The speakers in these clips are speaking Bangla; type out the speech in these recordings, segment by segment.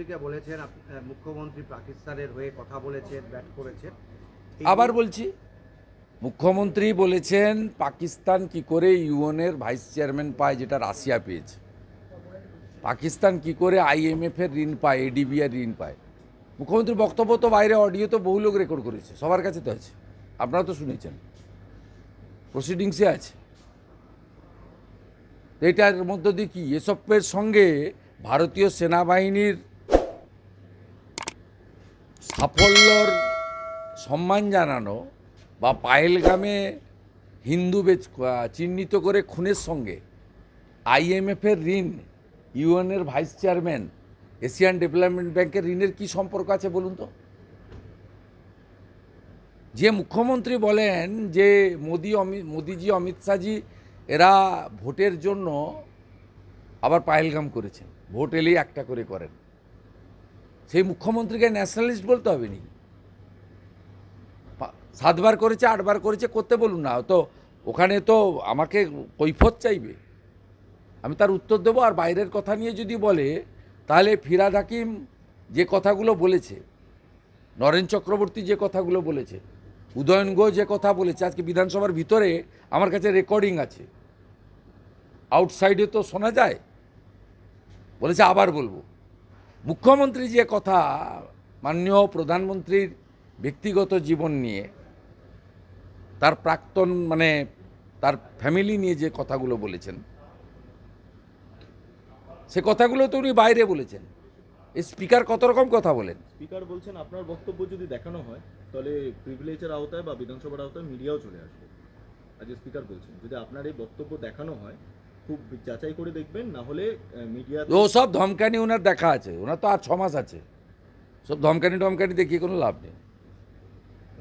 মুখ্যমন্ত্রীকে বলেছেন মুখ্যমন্ত্রী পাকিস্তানের হয়ে কথা বলেছেন ব্যাট করেছেন। আবার বলছি মুখ্যমন্ত্রী বলেছেন পাকিস্তান কি করে ইউএনের ভাইস চেয়ারম্যান পায় যেটা রাশিয়া পেয়েছে। পাকিস্তান কি করে আইএমএফ এর ঋণ পায় এডিবি এর ঋণ পায়। মুখ্যমন্ত্রীর বক্তব্য তো বাইরে অডিও তো বহু লোক রেকর্ড করেছে সবার কাছে তো আছে আপনারা তো শুনেছেন। প্রসিডিংসে আছে। এটার মধ্য দিয়ে কি? এসবের সঙ্গে ভারতীয় সেনাবাহিনীর সাফল্যর সম্মান জানানো বা পায়েলগামে হিন্দু বেচ চিহ্নিত করে খুনের সঙ্গে আইএমএফের ঋণ, ইউএনের ভাইস চেয়ারম্যান, এশিয়ান ডেভেলপমেন্ট ব্যাংকের ঋণের কি সম্পর্ক আছে বলুন তো? যে মুখ্যমন্ত্রী বলেন যে মোদি অমিত মোদিজি, অমিত শাহজি, এরা ভোটের জন্য আবার পায়েলগাম করেছেন। ভোট এলেই একটা করে করেন। সেই মুখ্যমন্ত্রীকে ন্যাশনালিস্ট বলতে হবে নি সাতবার করেছে, আটবার করেছে, করতে বলুন না। তো ওখানে তো আমাকে কৈফত চাইবে। আমি তার উত্তর দেবো আর বাইরের কথা নিয়ে যদি বলে, তাহলে ফিরাদ হাকিম যে কথাগুলো বলেছে, নরেন চক্রবর্তী যে কথাগুলো বলেছে, উদয়ন গো যে কথা বলেছে, আজকে বিধানসভার ভিতরে আমার কাছে রেকর্ডিং আছে। আউটসাইডে তো শোনা যায়। বলেছে আবার বলব। মুখ্যমন্ত্রী যে কথা মাননীয় প্রধানমন্ত্রীর ব্যক্তিগত জীবন নিয়ে, তার প্রাক্তন মানে তার ফ্যামিলি নিয়ে যে কথাগুলো বলেছেন, সে কথাগুলো তো উনি বাইরে বলেছেন। এই স্পিকার কত রকম কথা বলেন? স্পিকার বলছেন, আপনার বক্তব্য যদি দেখানো হয়, তাহলে প্রিভিলেজের আওতায় বা বিধানসভার আওতায় মিডিয়াও চলে আসবে। আজ স্পিকার বলছেন, যদি আপনার এই বক্তব্য দেখানো হয় খুব যাচাই করে দেখবেন না হলে মিডিয়া ও সব ধমকানি ওনার দেখা আছে ওনার তো আর ছ মাস আছে। সব ধমকানি টমকানি দেখিয়ে কোনো লাভ নেই।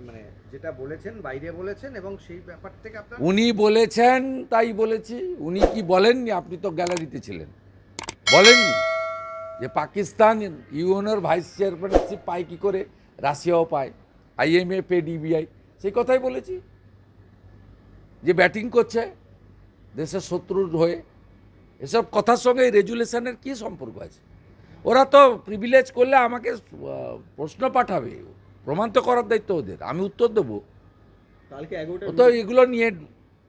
মানে যেটা বলেছেন বাইরে বলেছেন এবং সেই ব্যাপার থেকে আপনার উনি বলেছেন তাই বলেছি। উনি কি বলেননি? আপনি তো গ্যালারিতে ছিলেন। বলেননি যে পাকিস্তান ইউএনের ভাইস চেয়ারম্যানশিপ পায় কি করে? রাশিয়াও পায় আইএমএফ এ ডিবিআই সেই কথাই বলেছি। যে ব্যাটিং করছে দেশের শত্রুর হয়ে এসব কথার সঙ্গে এই রেজুলেশনের কী সম্পর্ক আছে? ওরা তো প্রিভিলেজ করলে আমাকে প্রশ্ন পাঠাবে। প্রমাণ তো করার দায়িত্ব ওদের। আমি উত্তর দেবো। কালকে এগারোটা ও তো এগুলো নিয়ে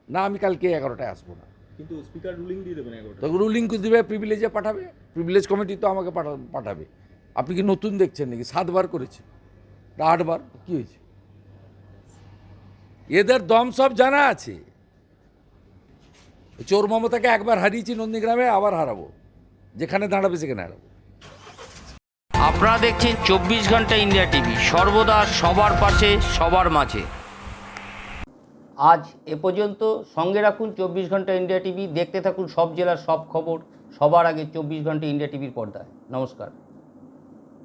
না আমি কালকে এগারোটায় আসব না। কিন্তু স্পিকার রুলিং দিয়ে দেবেন এগারোটা তো রুলিং দিবে প্রিভিলেজে পাঠাবে। প্রিভিলেজ কমিটি তো আমাকে পাঠা- পাঠাবে। আপনি কি নতুন দেখছেন নাকি? সাতবার করেছে। আটবার? কি হয়েছে? এদের দম সব জানা আছে। চোর মমতাকে একবার হারিয়েছি নন্দীগ্রামে আবার হারাবো। যেখানে দাঁড়াবে সেখানে হারাবো। আপনারা দেখছেন চব্বিশ ঘণ্টা ইন্ডিয়া টিভি সর্বদা সবার পাশে সবার মাঝে। আজ এ পর্যন্ত সঙ্গে রাখুন চব্বিশ ঘণ্টা ইন্ডিয়া টিভি দেখতে থাকুন সব জেলার সব খবর সবার আগে চব্বিশ ঘণ্টা ইন্ডিয়া টিভির পর্দায়। নমস্কার।